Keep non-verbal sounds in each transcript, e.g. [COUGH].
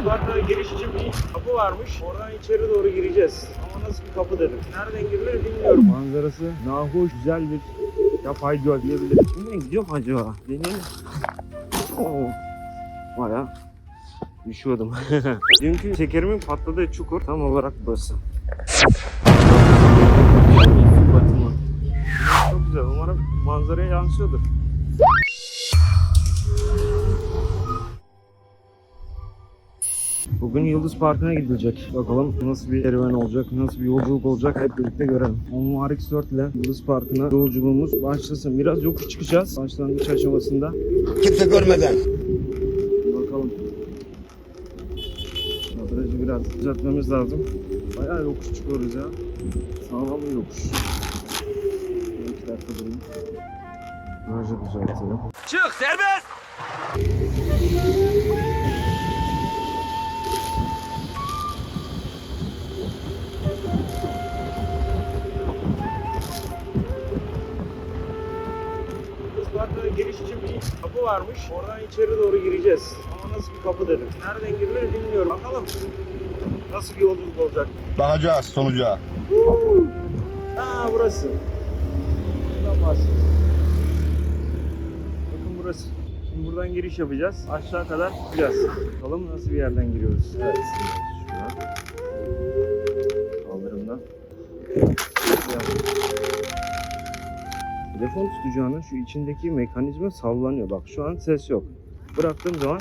Isparta'ya giriş için bir kapı varmış. Oradan içeri doğru gireceğiz. Ama nasıl bir kapı dedim. Nereden girilir bilmiyorum. Manzarası nahoş, güzel bir yapay göl diyebiliriz. Nereye gidiyor mu acaba? Deneyelim. Oo. Baya düşüyordum. [LAUGHS] Dünkü şekerimin patladığı çukur tam olarak burası. Çok güzel. Umarım manzaraya yansıyordur. Bugün Yıldız Parkı'na gidilecek. Bakalım nasıl bir serüven olacak, nasıl bir yolculuk olacak hep birlikte görelim. Onlu RX-4 ile Yıldız Parkı'na yolculuğumuz başlasın. Biraz yokuş çıkacağız başlangıç aşamasında. Kimse görmeden. Bakalım. Kadrajı biraz düzeltmemiz lazım. Bayağı yokuş çıkıyoruz ya. Sağlam bir yokuş. Bir iki dakika durayım. Virajı düzeltelim. Çık serbest. Varmış. Oradan içeri doğru gireceğiz. Ama nasıl bir kapı dedim. Nereden girilir bilmiyorum. Bakalım. Nasıl bir yolculuk olacak. Bakacağız sonuca. Aa burası. Buradan bahsediyorum. Bakın burası. Şimdi buradan giriş yapacağız. Aşağı kadar gideceğiz. Bakalım nasıl bir yerden giriyoruz. Evet. Şuradan. Kaldırımdan. Telefon tutacağının şu içindeki mekanizma sallanıyor. Bak şu an ses yok. Bıraktığım zaman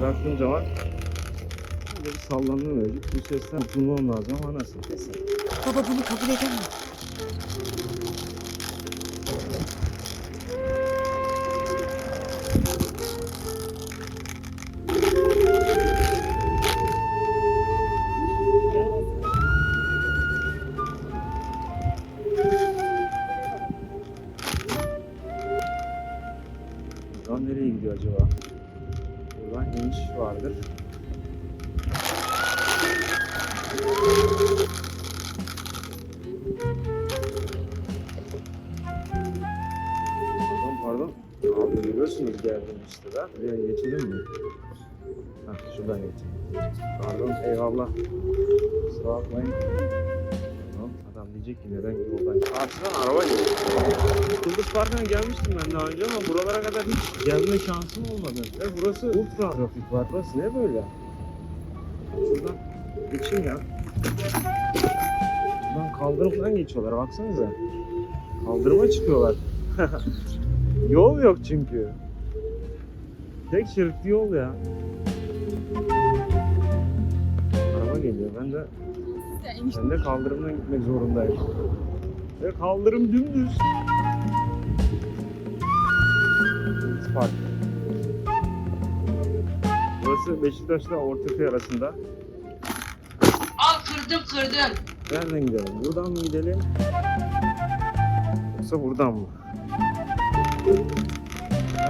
bıraktığım zaman Böyle bir sallanma mevcut. Bu sesten kurtulmam lazım ama nasıl? Baba bunu kabul edemem. Vardır. Pardon pardon. Abi görüyorsunuz geldim işte da. Buraya geçelim mi? Hah şuradan geçelim. Pardon eyvallah. Kusura bakmayın. Diyecek ki neden yoldan Karşıdan araba geliyor. Yıldız Parkı'na gelmiştim ben daha önce ama buralara kadar hiç gelme şansım olmadı. Ve burası ultra trafik var. Burası ne böyle? Şuradan geçeyim ya. Şuradan kaldırımdan geçiyorlar baksanıza. Kaldırıma çıkıyorlar. [LAUGHS] yol yok çünkü. Tek şeritli yol ya. Araba geliyor. Ben de ben de kaldırımdan gitmek zorundayım. Ve kaldırım dümdüz. Park. Burası Beşiktaş'la Ortaköy arasında. Al kırdım kırdım. Nereden gidelim? Buradan mı gidelim? Yoksa buradan mı?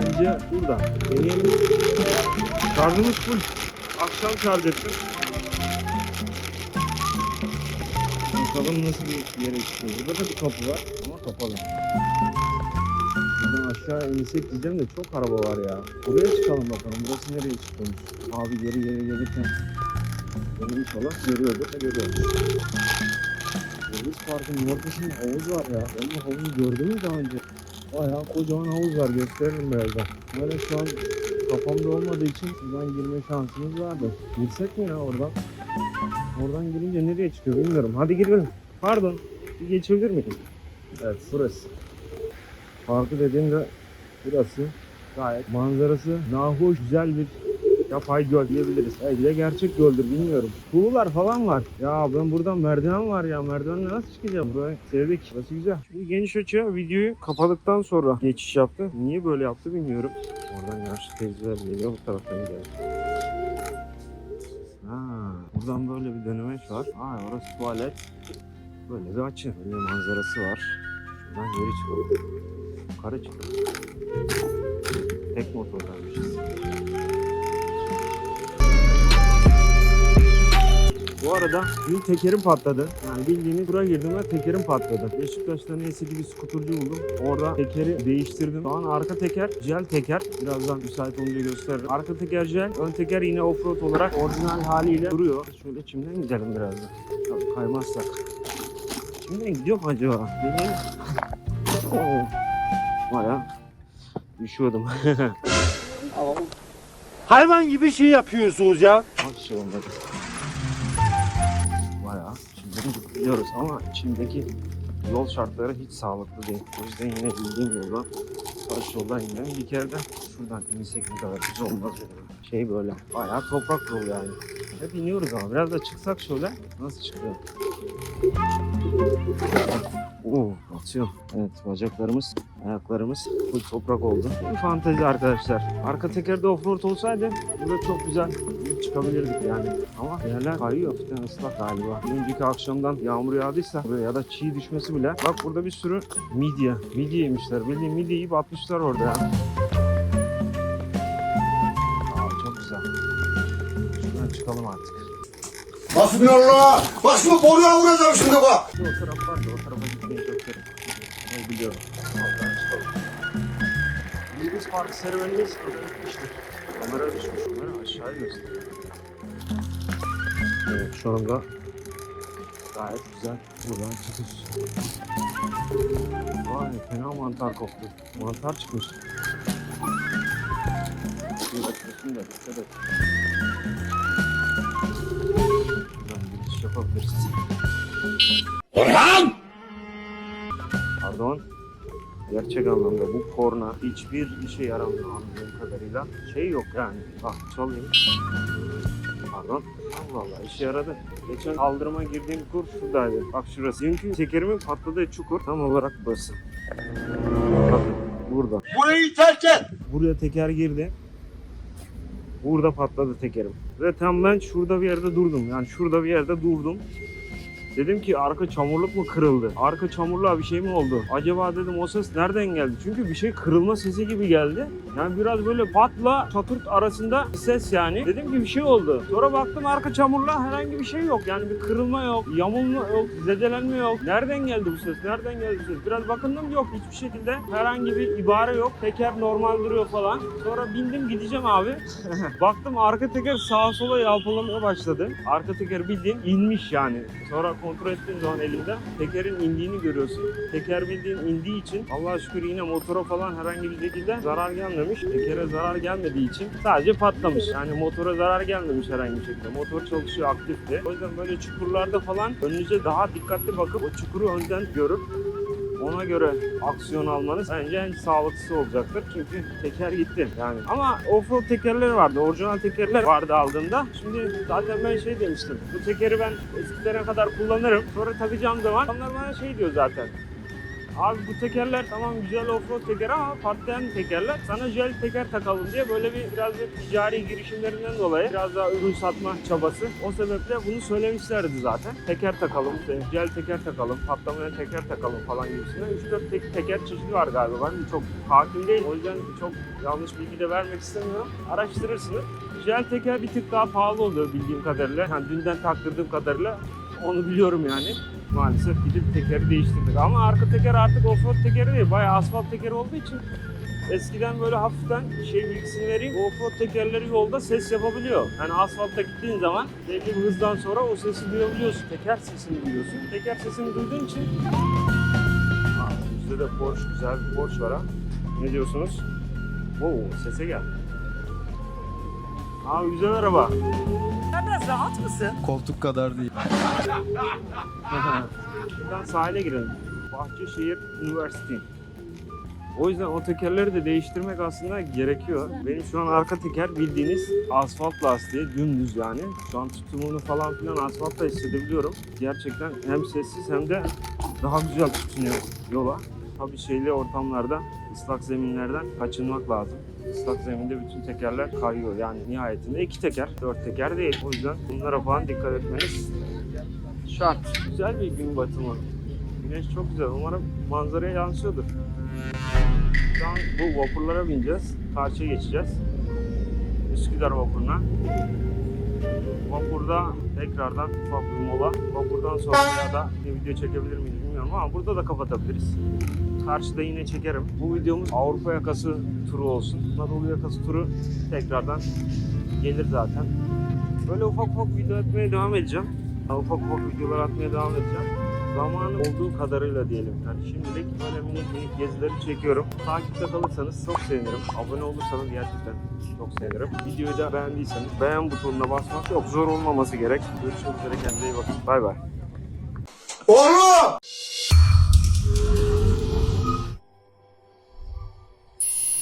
Bence buradan. Deneyelim. Şarjımız full. Akşam şarj ettim. Bakalım nasıl bir yere çıkıyor. Burada da bir kapı var ama kapalı. Buradan aşağı insek diyeceğim de çok araba var ya. Buraya çıkalım bakalım. Burası nereye çıkıyormuş? Abi geri geri gelirken beni inşallah görüyordur. Ne görüyor? Yıldız Parkı'nın ortasında havuz var ya. Ben bu havuzu gördüm mü daha önce? Bayağı kocaman havuz var. Gösteririm birazdan. Böyle şu an kafamda olmadığı için buradan girme şansımız vardı. Girsek mi ya oradan? Oradan girince nereye çıkıyor bilmiyorum. Hadi girelim. Pardon. Bir geçebilir miyim? Evet burası. Parkı dediğimde burası. Gayet manzarası nahoş güzel bir yapay göl diyebiliriz. Belki de gerçek göldür bilmiyorum. Kulular falan var. Ya ben buradan merdiven var ya. Merdivenle nasıl çıkacağım? Burayı sevdik. Burası güzel. Şimdi geniş açıya videoyu kapadıktan sonra geçiş yaptı. Niye böyle yaptı bilmiyorum. Oradan yaşlı teyzeler geliyor. Bu taraftan geliyor. Buradan böyle bir dönemeç var. Aa, orası tuvalet. Böyle bir açı. Böyle bir manzarası var. Şuradan geri çıkalım. Yukarı çıkalım. Tek motordaymışız. Bu arada bir tekerim patladı. Yani bildiğiniz tura girdim ve tekerim patladı. Beşiktaş'ta neyse ki bir skuturcu buldum. Orada tekeri değiştirdim. Şu an arka teker jel teker. Birazdan müsait olunca gösteririm. Arka teker jel, ön teker yine offroad olarak orijinal haliyle duruyor. Şöyle çimden gidelim birazdan. Tabii kaymazsak. Çimden gidiyor mu acaba? Deneyelim. Oo. Baya üşüyordum. [LAUGHS] Hayvan gibi şey yapıyorsunuz ya. Bak gidiyoruz ama içindeki yol şartları hiç sağlıklı değil. O yüzden yine bildiğim yoldan taş yoldan yine bir kere de şuradan insek ne kadar güzel olmaz yani. Şey böyle bayağı toprak yol yani. Hep iniyoruz ama biraz da çıksak şöyle nasıl çıkıyor? Oo, atıyor. Evet bacaklarımız, ayaklarımız full toprak oldu. Bir fantezi arkadaşlar. Arka tekerde offroad olsaydı burada çok güzel bir çıkabilirdik yani. Ama yerler kayıyor. Tane ıslak galiba. Bir önceki akşamdan yağmur yağdıysa ya da çiğ düşmesi bile. Bak burada bir sürü midye. Midye yemişler. Bildiğin midye yiyip atmışlar orada ya. Aa, çok güzel. Şuradan çıkalım artık. Hasbinallah. Başımı boruya vuracağım şimdi bak. O taraf var da o tarafa gitmeyi çok isterim. Onu biliyorum. Oradan çıkalım. Yıldız Park serüvenimiz bitmiştir. Kamera düşmüş. Kamera aşağıya gösteriyor. Evet şu anda gayet güzel. Buradan çıkış. Vay fena mantar koptu. Mantar çıkmış. Bir bakıyorsun da dikkat et. Buradan giriş yapabiliriz. Orhan! Pardon. Gerçek anlamda bu korna hiçbir işe yaramıyor anladığım kadarıyla. Şey yok yani. Bak çalayım. Pardon. Allah Allah işe yaradı. Geçen kaldırıma girdiğim kur şuradaydı. Bak şurası. Çünkü tekerimin patladığı çukur tam olarak burası. Bakın burada. Burayı terk et. Buraya teker girdi. Burada patladı tekerim. Ve tam ben şurada bir yerde durdum. Yani şurada bir yerde durdum. Dedim ki arka çamurluk mu kırıldı? Arka çamurluğa bir şey mi oldu? Acaba dedim o ses nereden geldi? Çünkü bir şey kırılma sesi gibi geldi. Yani biraz böyle patla çatırt arasında bir ses yani. Dedim ki bir şey oldu. Sonra baktım arka çamurluğa herhangi bir şey yok. Yani bir kırılma yok, yamulma yok, zedelenme yok. Nereden geldi bu ses? Nereden geldi bu ses? Biraz bakındım yok hiçbir şekilde herhangi bir ibare yok. Teker normal duruyor falan. Sonra bindim gideceğim abi. [LAUGHS] Baktım arka teker sağa sola yalpalamaya başladı. Arka teker bildiğin inmiş yani. Sonra kontrol ettiğim zaman elimde tekerin indiğini görüyorsun. Teker bildiğin indiği için Allah'a şükür yine motora falan herhangi bir şekilde zarar gelmemiş. Tekere zarar gelmediği için sadece patlamış. Yani motora zarar gelmemiş herhangi bir şekilde. Motor çalışıyor aktifti. O yüzden böyle çukurlarda falan önünüze daha dikkatli bakıp o çukuru önden görüp ona göre aksiyon almanız bence en sağlıklısı olacaktır. Çünkü teker gitti yani. Ama offroad tekerleri vardı. Orijinal tekerler vardı aldığımda. Şimdi zaten ben şey demiştim. Bu tekeri ben eskilere kadar kullanırım. Sonra takacağım zaman onlar bana şey diyor zaten. Abi bu tekerler tamam güzel offroad teker ama patlayan tekerler. Sana jel teker takalım diye böyle bir biraz bir ticari girişimlerinden dolayı biraz daha ürün satma çabası. O sebeple bunu söylemişlerdi zaten. Teker takalım, işte jel teker takalım, patlamayan teker takalım falan gibisinden. 3-4 tek, teker çeşidi var galiba. Ben çok hakim değil. O yüzden çok yanlış bilgi de vermek istemiyorum. Araştırırsınız. Jel teker bir tık daha pahalı oluyor bildiğim kadarıyla. Yani dünden taktırdığım kadarıyla onu biliyorum yani maalesef gidip tekeri değiştirdik. Ama arka teker artık offroad tekeri değil, bayağı asfalt tekeri olduğu için eskiden böyle hafiften şey bilgisini vereyim. Offroad tekerleri yolda ses yapabiliyor. Yani asfaltta gittiğin zaman belli bir hızdan sonra o sesi duyabiliyorsun. Teker sesini duyuyorsun. Teker sesini duyduğun için Aa, bizde de Porsche, güzel bir Porsche var ha. Ne diyorsunuz? Oo, sese gel. Aa güzel araba. Rahat mısın? Koltuk kadar değil. Şuradan sahile girelim. Bahçeşehir Üniversite. O yüzden o tekerleri de değiştirmek aslında gerekiyor. Benim şu an arka teker bildiğiniz asfalt lastiği dümdüz yani. Şu an tutumunu falan filan asfaltta hissedebiliyorum. Gerçekten hem sessiz hem de daha güzel tutunuyor yola. Tabii şeyli ortamlarda ıslak zeminlerden kaçınmak lazım. Islak zeminde bütün tekerler kayıyor. Yani nihayetinde iki teker, dört teker değil. O yüzden bunlara falan dikkat etmeniz şart. Güzel bir gün batımı. Güneş çok güzel. Umarım manzaraya yansıyordur. Şu an bu vapurlara bineceğiz. Karşıya geçeceğiz. Üsküdar vapuruna. Vapurda tekrardan ufak bir mola. Vapurdan sonra da bir video çekebilir miyiz bilmiyorum ama burada da kapatabiliriz. Karşıda yine çekerim. Bu videomuz Avrupa yakası turu olsun. Anadolu yakası turu tekrardan gelir zaten. Böyle ufak ufak video atmaya devam edeceğim. Ufak ufak videolar atmaya devam edeceğim. Zamanı olduğu kadarıyla diyelim. Yani şimdilik böyle minik minik gezileri çekiyorum. Takipte kalırsanız çok sevinirim. Abone olursanız gerçekten çok sevinirim. Videoyu da beğendiyseniz beğen butonuna basmak çok zor olmaması gerek. Görüşmek üzere kendinize iyi bakın. Bay bay. Oğlum